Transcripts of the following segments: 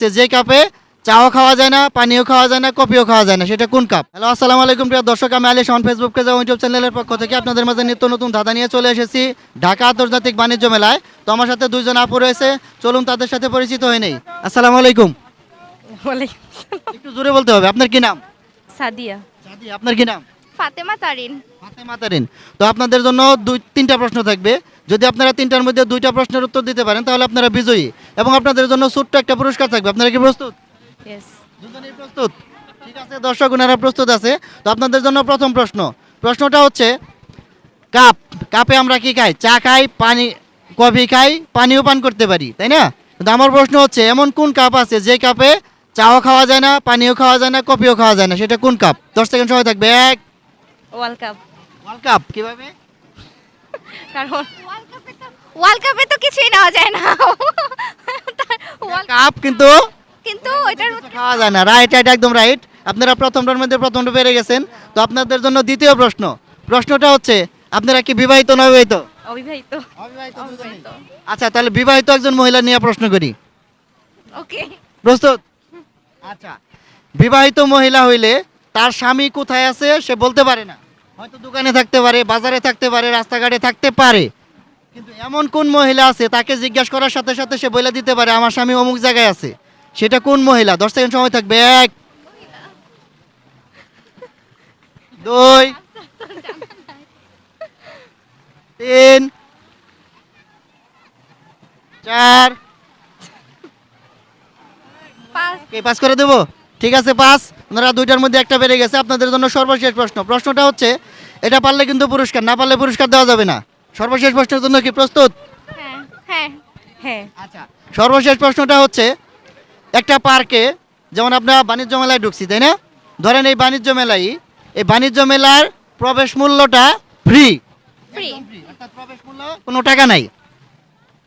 যে যে কাপে চাও খাওয়া যায় না পানিও খাওয়া যায় না কফিও খাওয়া যায় না সেটা কোন কাপ? হ্যালো আসসালামু আলাইকুম প্রিয় দর্শক আমি Ali Shahan Facebook page YouTube চ্যানেলের পক্ষ থেকে আপনাদের মাঝে নিত্য নতুন ধাঁধা নিয়ে চলে এসেছি ঢাকা আন্তর্জাতিক বাণিজ্য মেলায়। তো আমার সাথে দুইজন আপু রয়েছে চলুন তাদের সাথে পরিচিত হয়ে নেই। আসসালামু আলাইকুম। একটু জোরে বলতে হবে আপনার কি নাম? সাদিয়া। সাদি আপনার কি নাম? ফাতেমা তারিন। ফাতেমা তারিন। তো আপনাদের জন্য দুই তিনটা প্রশ্ন থাকবে। যদি আপনারা তিনটার মধ্যে দুইটা প্রশ্নের উত্তর দিতে পারেন তাহলে আপনারা বিজয়ী। এবং আপনাদের জন্য ছোট্ট একটা পুরস্কার থাকবে। আপনারা কি প্রস্তুত? দুজনেই প্রস্তুত? ঠিক আছে দর্শক ওনারা প্রস্তুত আছে। তো আপনাদের জন্য প্রথম প্রশ্ন। প্রশ্নটা হচ্ছে কাপ কাপে আমরা কি খাই? চা খাই পানি কফি খাই পানিও পান করতে পারি তাই না? কিন্তু আমার প্রশ্ন হচ্ছে এমন কোন কাপ আছে যে কাপে চাও খাওয়া যায় না পানিও খাওয়া যায় না কফিও খাওয়া যায় না? সেটা কোন কাপ? দশ সেকেন্ড সময় থাকবে। এক। World cup. ওয়ার্ল্ড কাপ কীভাবে? কারণ ওয়ার্ল্ড কাপে তো কিছুই নেওয়া যায় না। World- কাপ কিন্তু কিন্তু ওইটার খাওয়া যায় না। রাইট রাইট একদম রাইট আপনারা প্রথমটার মধ্যে প্রথমটা পেরে গেছেন। তো আপনাদের জন্য দ্বিতীয় প্রশ্ন। প্রশ্নটা হচ্ছে আপনারা কি বিবাহিত না অবিবাহিত। অবিবাহিত। আচ্ছা তাহলে বিবাহিত একজন মহিলা নিয়ে প্রশ্ন করি। ওকে। প্রস্তুত? আচ্ছা। বিবাহিত মহিলা হইলে তার স্বামী কোথায় আছে সে বলতে পারে না। হয়তো দোকানে থাকতে পারে বাজারে থাকতে পারে রাস্তাঘাটে থাকতে পারে। কিন্তু এমন কোন মহিলা আছে তাকে জিজ্ঞাসা করার সাথে সাথে সে বলে দিতে পারে আমার স্বামী অমুক জায়গায় আছে। সেটা কোন মহিলা? দশ সেকেন্ড সময় থাকবে। এক দুই তিন চার। পাঁচ। কে পাস করে দেবো? ঠিক আছে পাস ওনারা দুইটার মধ্যে একটা বেড়ে গেছে। আপনাদের জন্য সর্বশেষ প্রশ্ন। প্রশ্নটা হচ্ছে এটা পারলে কিন্তু পুরস্কার না পারলে পুরস্কার দেওয়া যাবে না। সর্বশেষ প্রশ্নের জন্য কি প্রস্তুত? হ্যাঁ হ্যাঁ। হ্যাঁ। আচ্ছা। সর্বশেষ প্রশ্নটা হচ্ছে একটা পার্কে যেমন আমরা বাণিজ্য মেলায় ঢুকছি তাই না? ধরেন এই বাণিজ্য মেলায় এই বাণিজ্য মেলার প্রবেশ মূল্যটা ফ্রি ফ্রি অর্থাৎ প্রবেশ মূল্য কোনো টাকা নাই।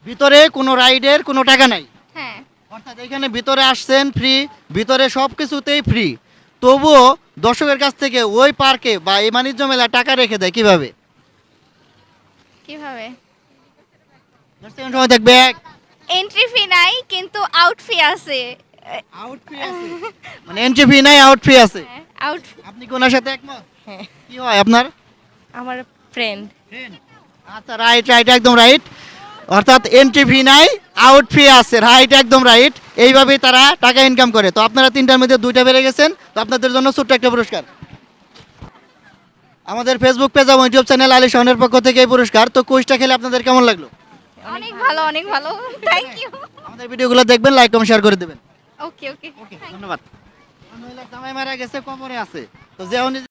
ভিতরে কোনো রাইডের কোনো টাকা নাই। হ্যাঁ। অর্থাৎ এখানে ভিতরে আসছেন ফ্রি ভিতরে সব কিছুতেই ফ্রি তবুও দর্শকের কাছ থেকে ওই পার্কে বা এই বাণিজ্য মেলা টাকা রেখে দেয় কীভাবে? কীভাবে? দশ সময় থাকবে এন্ট্রি ফি নাই কিন্তু আউট ফি আছে। আউট ফ্রি আছে। মানে এন্ট্রি ফি নাই আউট ফ্রি আছে। আউট আপনি কি সাথে একমত? হ্যাঁ। কি হয় আপনার? আমার ফ্রেন্ড আচ্ছা রাইট রাইট একদম রাইট অর্থাৎ এন্ট্রি ফি নাই আউট ফি আছে। রাইট একদম রাইট এইভাবেই তারা টাকা ইনকাম করে। তো আপনারা তিনটার মধ্যে দুইটা বেড়ে গেছেন। তো আপনাদের জন্য ছোট্ট একটা পুরস্কার। আমাদের ফেসবুক পেজ এবং ইউটিউব চ্যানেল আলী শাহনের পক্ষ থেকে এই পুরস্কার। তো কুইজটা খেলে আপনাদের কেমন লাগল? অনেক ভালো অনেক ভালো। থ্যাংক ইউ আমাদের ভিডিওগুলো দেখবেন লাইক কমেন্ট শেয়ার করে দেবেন। ওকে ওকে ধন্যবাদ। জামাই মারা গেছে কবরে আছে। তো যে